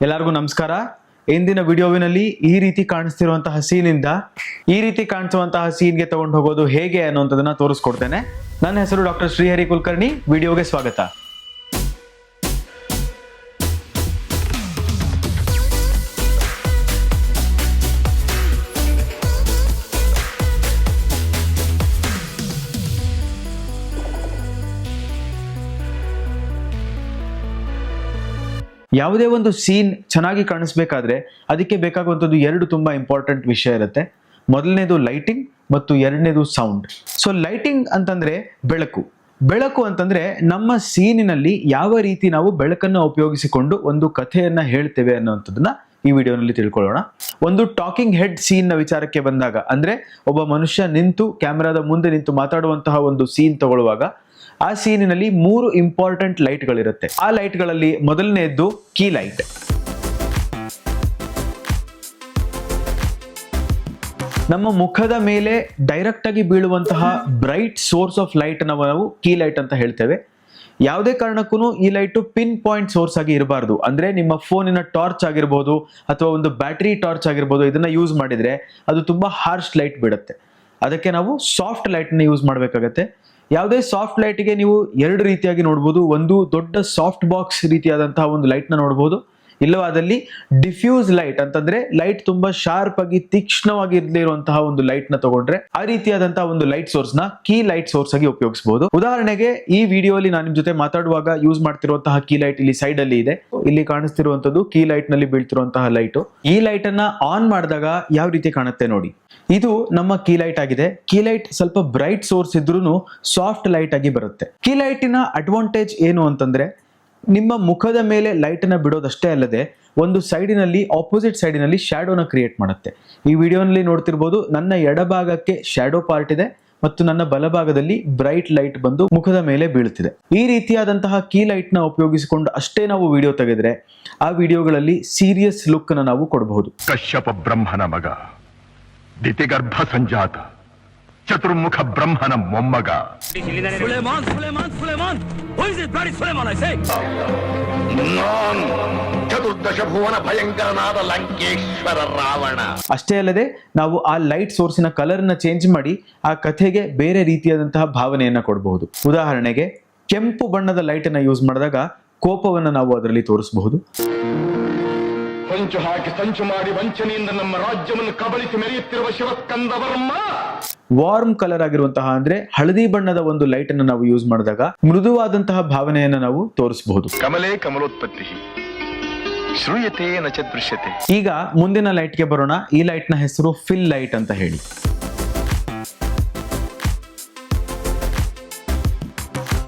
ಎಲ್ಲರಿಗೂ ನಮಸ್ಕಾರ. ಇಂದಿನ ವಿಡಿಯೋವಿನಲ್ಲಿ ಈ ರೀತಿ ಕಾಣಿಸ್ತಿರುವಂತಹ ಸೀನಿಂದ ಈ ರೀತಿ ಕಾಣಿಸುವಂತಹ ಸೀನ್ಗೆ ತಗೊಂಡು ಹೋಗೋದು ಹೇಗೆ ಅನ್ನುವಂಥದ್ದನ್ನ ತೋರಿಸ್ಕೊಡ್ತೇನೆ. ನನ್ನ ಹೆಸರು ಡಾಕ್ಟರ್ ಶ್ರೀಹರಿ ಕುಲಕರ್ಣಿ ವಿಡಿಯೋಗೆ ಸ್ವಾಗತ. ಯಾವುದೇ ಒಂದು ಸೀನ್ ಚೆನ್ನಾಗಿ ಕಾಣಿಸ್ಬೇಕಾದ್ರೆ ಅದಕ್ಕೆ ಬೇಕಾಗುವಂಥದ್ದು ಎರಡು ತುಂಬ ಇಂಪಾರ್ಟೆಂಟ್ ವಿಷಯ ಇರುತ್ತೆ. ಮೊದಲನೇದು ಲೈಟಿಂಗ್ ಮತ್ತು ಎರಡನೇದು ಸೌಂಡ್ ಸೊ ಲೈಟಿಂಗ್ ಅಂತಂದ್ರೆ ಬೆಳಕು. ಬೆಳಕು ಅಂತಂದ್ರೆ ನಮ್ಮ ಸೀನಿನಲ್ಲಿ ಯಾವ ರೀತಿ ನಾವು ಬೆಳಕನ್ನು ಉಪಯೋಗಿಸಿಕೊಂಡು ಒಂದು ಕಥೆಯನ್ನ ಹೇಳ್ತೇವೆ ಅನ್ನುವಂಥದ್ದನ್ನ ಈ ವಿಡಿಯೋನಲ್ಲಿ ತಿಳ್ಕೊಳ್ಳೋಣ. ಒಂದು ಟಾಕಿಂಗ್ ಹೆಡ್ ಸೀನ್ನ ವಿಚಾರಕ್ಕೆ ಬಂದಾಗ, ಅಂದ್ರೆ ಒಬ್ಬ ಮನುಷ್ಯ ನಿಂತು, ಕ್ಯಾಮೆರಾದ ಮುಂದೆ ನಿಂತು ಮಾತಾಡುವಂತಹ ಒಂದು ಸೀನ್ ತಗೊಳ್ಳುವಾಗ ಆ ಸೀನಿನಲ್ಲಿ ಮೂರು ಇಂಪಾರ್ಟೆಂಟ್ ಲೈಟ್ಗಳಿರುತ್ತೆ ಆ ಲೈಟ್ಗಳಲ್ಲಿ ಮೊದಲನೆಯದ್ದು ಕೀ ಲೈಟ್ ನಮ್ಮ ಮುಖದ ಮೇಲೆ ಡೈರೆಕ್ಟ್ ಆಗಿ ಬೀಳುವಂತಹ ಬ್ರೈಟ್ ಸೋರ್ಸ್ ಆಫ್ ಲೈಟ್ ನಾವು ಕೀ ಲೈಟ್ ಅಂತ ಹೇಳ್ತೇವೆ. ಯಾವುದೇ ಕಾರಣಕ್ಕೂ ಈ ಲೈಟು ಪಿನ್ ಪಾಯಿಂಟ್ ಸೋರ್ಸ್ ಆಗಿ ಇರಬಾರ್ದು. ಅಂದ್ರೆ ನಿಮ್ಮ ಫೋನಿನ ಟಾರ್ಚ್ ಆಗಿರ್ಬೋದು ಅಥವಾ ಒಂದು ಬ್ಯಾಟರಿ ಟಾರ್ಚ್ ಆಗಿರ್ಬೋದು ಇದನ್ನ ಯೂಸ್ ಮಾಡಿದ್ರೆ ಅದು ತುಂಬಾ ಹಾರ್ಶ್ ಲೈಟ್ ಬಿಡುತ್ತೆ. ಅದಕ್ಕೆ ನಾವು ಸಾಫ್ಟ್ ಲೈಟ್ನ ಯೂಸ್ ಮಾಡಬೇಕಾಗತ್ತೆ. ಯಾವುದೇ ಸಾಫ್ಟ್ ಲೈಟ್ಗೆ ನೀವು ಎರಡು ರೀತಿಯಾಗಿ ನೋಡ್ಬೋದು. ಒಂದು ದೊಡ್ಡ ಸಾಫ್ಟ್ ಬಾಕ್ಸ್ ರೀತಿಯಾದಂತಹ ಒಂದು ಲೈಟ್ನ ನೋಡ್ಬೋದು. ಇಲ್ಲವಾದಲ್ಲಿ ಡಿಫ್ಯೂಸ್ ಲೈಟ್ ಅಂತಂದ್ರೆ ಲೈಟ್ ತುಂಬಾ ಶಾರ್ಪ್ ಆಗಿ ತೀಕ್ಷ್ಣವಾಗಿ ಇರದೇ ಇರುವಂತಹ ಒಂದು ಲೈಟ್ನ ತಗೊಂಡ್ರೆ ಆ ರೀತಿಯಾದಂತಹ ಒಂದು ಲೈಟ್ ಸೋರ್ಸ್ನ ಕೀ ಲೈಟ್ ಸೋರ್ಸ್ ಆಗಿ ಉಪಯೋಗಿಸಬಹುದು ಉದಾಹರಣೆಗೆ ಈ ವಿಡಿಯೋಲಿ ನಾನು ನಿಮ್ ಜೊತೆ ಮಾತಾಡುವಾಗ ಯೂಸ್ ಮಾಡ್ತಿರುವಂತಹ ಕೀ ಲೈಟ್ ಇಲ್ಲಿ ಸೈಡ್ ಅಲ್ಲಿ ಇದೆ. ಇಲ್ಲಿ ಕಾಣಿಸ್ತಿರುವಂತದ್ದು ಕೀ ಲೈಟ್ನಲ್ಲಿ ಬೀಳ್ತಿರುವಂತಹ ಲೈಟ್ ಈ ಲೈಟ್ ಅನ್ನ ಆನ್ ಮಾಡಿದಾಗ ಯಾವ ರೀತಿ ಕಾಣುತ್ತೆ ನೋಡಿ. ಇದು ನಮ್ಮ ಕೀ ಲೈಟ್ ಆಗಿದೆ. ಕೀ ಲೈಟ್ ಸ್ವಲ್ಪ ಬ್ರೈಟ್ ಸೋರ್ಸ್ ಇದ್ರೂ ಸಾಫ್ಟ್ ಲೈಟ್ ಆಗಿ ಬರುತ್ತೆ. ಕೀ ಲೈಟಿನ ಅಡ್ವಾಂಟೇಜ್ ಏನು ಅಂತಂದ್ರೆ ನಿಮ್ಮ ಮುಖದ ಮೇಲೆ ಲೈಟ್ ಅನ್ನ ಬಿಡೋದಷ್ಟೇ ಅಲ್ಲದೆ ಒಂದು ಸೈಡಿನಲ್ಲಿ ಆಪೋಸಿಟ್ ಸೈಡಿನಲ್ಲಿ ಶ್ಯಾಡೋನ ಕ್ರಿಯೇಟ್ ಮಾಡುತ್ತೆ. ಈ ವಿಡಿಯೋನಲ್ಲಿ ನೋಡ್ತಿರ್ಬೋದು ನನ್ನ ಎಡಭಾಗಕ್ಕೆ ಶ್ಯಾಡೋ ಪಾರ್ಟ್ ಇದೆ ಮತ್ತು ನನ್ನ ಬಲಭಾಗದಲ್ಲಿ ಬ್ರೈಟ್ ಲೈಟ್ ಬಂದು ಮುಖದ ಮೇಲೆ ಬೀಳುತ್ತಿದೆ. ಈ ರೀತಿಯಾದಂತಹ ಕೀ ಲೈಟ್ನ ಉಪಯೋಗಿಸಿಕೊಂಡು ಅಷ್ಟೇ ನಾವು ವಿಡಿಯೋ ತೆಗೆದ್ರೆ ಆ ವಿಡಿಯೋಗಳಲ್ಲಿ ಸೀರಿಯಸ್ ಲುಕ್ ಅನ್ನು ನಾವು ಕೊಡಬಹುದು. ಕಶ್ಯಪ ಬ್ರಹ್ಮನ ಮಗ ದಿತಿಗರ್ಭ ಸಂಜಾತ ಚತುರ್ಮುಖ ಬ್ರಹ್ಮನ ಮೊಮ್ಮಗ! Who is this bloody Suleiman, I say? ನಾನು ಚತುರ್ದಶ ಭುವನ ಭಯಂಕರನಾದ ಲಂಕೇಶ್ವರ ರಾವಣ. ಅಷ್ಟೇ ಅಲ್ಲದೆ ನಾವು ಆ ಲೈಟ್ ಸೋರ್ಸಿನ ಕಲರ್ನ ಚೇಂಜ್ ಮಾಡಿ ಆ ಕಥೆಗೆ ಬೇರೆ ರೀತಿಯಾದಂತಹ ಭಾವನೆಯನ್ನ ಕೊಡಬಹುದು. ಉದಾಹರಣೆಗೆ ಕೆಂಪು ಬಣ್ಣದ ಲೈಟ್ ಅನ್ನ ಯೂಸ್ ಮಾಡಿದಾಗ ಕೋಪವನ್ನ ನಾವು ಅದರಲ್ಲಿ ತೋರಿಸಬಹುದು. ಹೊಂಚು ಹಾಕಿ ಸಂಚು ಮಾಡಿ ವಂಚನೆಯಿಂದ ನಮ್ಮ ರಾಜ್ಯವನ್ನು ಕಬಳಿಸಿ ಮೆರೆಯುತ್ತಿರುವ ಶಿವಸ್ಕಂದ ವರ್ಮ ವಾರ್ಮ್ ಕಲರ್ ಆಗಿರುವಂತಹ ಅಂದ್ರೆ ಹಳದಿ ಬಣ್ಣದ ಒಂದು ಲೈಟ್ ಅನ್ನು ನಾವು ಯೂಸ್ ಮಾಡಿದಾಗ ಮೃದುವಾದಂತಹ ಭಾವನೆಯನ್ನ ನಾವು ತೋರಿಸಬಹುದು. ಕಮಲೇ ಕಮಲೋತ್ಪತ್ತಿ. ಶ್ರೂಯತೆ ದೃಶ್ಯತೆ. ಈಗ ಮುಂದಿನ ಲೈಟ್ಗೆ ಬರೋಣ. ಈ ಲೈಟ್ನ ಹೆಸರು ಫಿಲ್ ಲೈಟ್ ಅಂತ ಹೇಳಿ.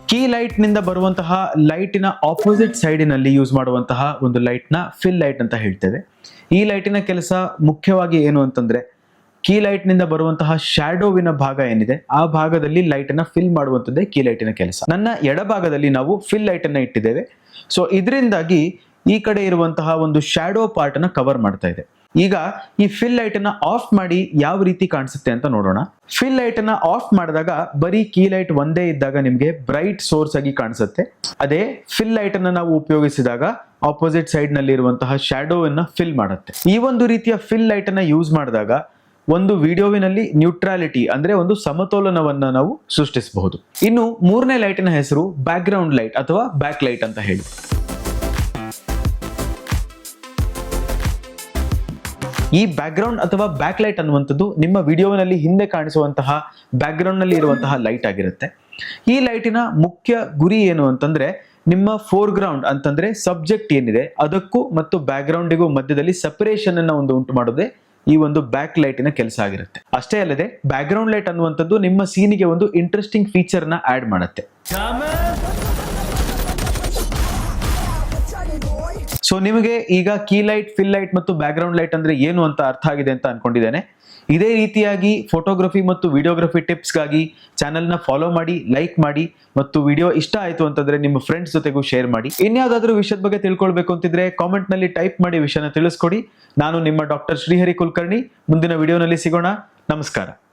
ಕೀ ಲೈಟ್ನಿಂದ ಬರುವಂತಹ ಲೈಟಿನ ಆಪೋಸಿಟ್ ಸೈಡಿನಲ್ಲಿ ಯೂಸ್ ಮಾಡುವಂತಹ ಒಂದು ಲೈಟ್ನ ಫಿಲ್ ಲೈಟ್ ಅಂತ ಹೇಳ್ತೇವೆ. ಈ ಲೈಟಿನ ಕೆಲಸ ಮುಖ್ಯವಾಗಿ ಏನು ಅಂತಂದ್ರೆ ಕೀ ಲೈಟ್ನಿಂದ ಬರುವಂತಹ ಶ್ಯಾಡೋವಿನ ಭಾಗ ಏನಿದೆ, ಆ ಭಾಗದಲ್ಲಿ ಲೈಟ್ ಅನ್ನ ಫಿಲ್ ಮಾಡುವಂತದ್ದೇ ಕೀ ಲೈಟಿನ ಕೆಲಸ. ನನ್ನ ಎಡಭಾಗದಲ್ಲಿ ನಾವು ಫಿಲ್ ಲೈಟ್ ಅನ್ನ ಇಟ್ಟಿದ್ದೇವೆ. ಸೊ ಇದರಿಂದಾಗಿ ಈ ಕಡೆ ಇರುವಂತಹ ಒಂದು ಶ್ಯಾಡೋ ಪಾರ್ಟ್ ಅನ್ನ ಕವರ್ ಮಾಡ್ತಾ ಇದೆ. ಈಗ ಈ ಫಿಲ್ ಲೈಟ್ ಅನ್ನ ಆಫ್ ಮಾಡಿ ಯಾವ ರೀತಿ ಕಾಣಿಸುತ್ತೆ ಅಂತ ನೋಡೋಣ. ಫಿಲ್ ಲೈಟ್ ಅನ್ನ ಆಫ್ ಮಾಡಿದಾಗ ಬರೀ ಕೀ ಲೈಟ್ ಒಂದೇ ಇದ್ದಾಗ ನಿಮಗೆ ಬ್ರೈಟ್ ಸೋರ್ಸ್ ಆಗಿ ಕಾಣಿಸುತ್ತೆ. ಅದೇ ಫಿಲ್ ಲೈಟ್ ಅನ್ನ ನಾವು ಉಪಯೋಗಿಸಿದಾಗ ಆಪೋಸಿಟ್ ಸೈಡ್ನಲ್ಲಿ ಇರುವಂತಹ ಶ್ಯಾಡೋ ಅನ್ನ ಫಿಲ್ ಮಾಡುತ್ತೆ. ಈ ಒಂದು ರೀತಿಯ ಫಿಲ್ ಲೈಟ್ ಅನ್ನ ಯೂಸ್ ಮಾಡಿದಾಗ ಒಂದು ವಿಡಿಯೋವಿನಲ್ಲಿ ನ್ಯೂಟ್ರಾಲಿಟಿ ಅಂದ್ರೆ ಒಂದು ಸಮತೋಲನವನ್ನ ನಾವು ಸೃಷ್ಟಿಸಬಹುದು. ಇನ್ನು ಮೂರನೇ ಲೈಟಿನ ಹೆಸರು ಬ್ಯಾಕ್ ಗ್ರೌಂಡ್ ಲೈಟ್ ಅಥವಾ ಬ್ಯಾಕ್ ಲೈಟ್ ಅಂತ ಹೇಳಿ. ಈ ಬ್ಯಾಕ್ಗ್ರೌಂಡ್ ಅಥವಾ ಬ್ಯಾಕ್ ಲೈಟ್ ಅನ್ನುವಂಥದ್ದು ನಿಮ್ಮ ವಿಡಿಯೋನಲ್ಲಿ ಹಿಂದೆ ಕಾಣಿಸುವಂತಹ ಬ್ಯಾಕ್ಗ್ರೌಂಡ್ನಲ್ಲಿ ಇರುವಂತಹ ಲೈಟ್ ಆಗಿರುತ್ತೆ. ಈ ಲೈಟಿನ ಮುಖ್ಯ ಗುರಿ ಏನು ಅಂತಂದ್ರೆ ನಿಮ್ಮ ಫೋರ್ ಗ್ರೌಂಡ್ ಅಂತಂದ್ರೆ ಸಬ್ಜೆಕ್ಟ್ ಏನಿದೆ, ಅದಕ್ಕೂ ಮತ್ತು ಬ್ಯಾಕ್ಗ್ರೌಂಡಿಗೂ ಮಧ್ಯದಲ್ಲಿ ಸಪರೇಷನ್ ಅನ್ನ ಒಂದು ಉಂಟು ಮಾಡೋದೇ ಈ ಒಂದು ಬ್ಯಾಕ್ ಲೈಟಿನ ಕೆಲಸ ಆಗಿರುತ್ತೆ. ಅಷ್ಟೇ ಅಲ್ಲದೆ ಬ್ಯಾಕ್ಗ್ರೌಂಡ್ ಲೈಟ್ ಅನ್ನುವಂಥದ್ದು ನಿಮ್ಮ ಸೀನಿಗೆ ಒಂದು ಇಂಟ್ರೆಸ್ಟಿಂಗ್ ಫೀಚರ್ ಆ್ಯಡ್ ಮಾಡುತ್ತೆ. ಸೊ ನಿಮಗೆ ಈಗ ಕೀ ಲೈಟ್ ಫಿಲ್ ಲೈಟ್ ಮತ್ತು ಬ್ಯಾಕ್ಗ್ರೌಂಡ್ ಲೈಟ್ ಅಂದ್ರೆ ಏನು ಅಂತ ಅರ್ಥ ಆಗಿದೆ ಅಂತ ಅನ್ಕೊಂಡಿದ್ದೇನೆ. ಇದೇ ರೀತಿಯಾಗಿ ಫೋಟೋಗ್ರಫಿ ಮತ್ತು ವಿಡಿಯೋಗ್ರಫಿ ಟಿಪ್ಸ್ಗಾಗಿ ಚಾನೆಲ್ನ ಫಾಲೋ ಮಾಡಿ ಲೈಕ್ ಮಾಡಿ ಮತ್ತು ವಿಡಿಯೋ ಇಷ್ಟ ಆಯಿತು ಅಂತಂದ್ರೆ ನಿಮ್ಮ ಫ್ರೆಂಡ್ಸ್ ಜೊತೆಗೂ ಶೇರ್ ಮಾಡಿ. ಇನ್ಯಾವುದಾದ್ರೂ ವಿಷಯದ ಬಗ್ಗೆ ತಿಳ್ಕೊಳ್ಬೇಕು ಅಂತಿದ್ರೆ ಕಾಮೆಂಟ್ನಲ್ಲಿ ಟೈಪ್ ಮಾಡಿ ವಿಷಯನ ತಿಳಿಸ್ಕೊಡಿ. ನಾನು ನಿಮ್ಮ ಡಾಕ್ಟರ್ ಶ್ರೀಹರಿ ಕುಲಕರ್ಣಿ ಮುಂದಿನ ವಿಡಿಯೋನಲ್ಲಿ ಸಿಗೋಣ. ನಮಸ್ಕಾರ.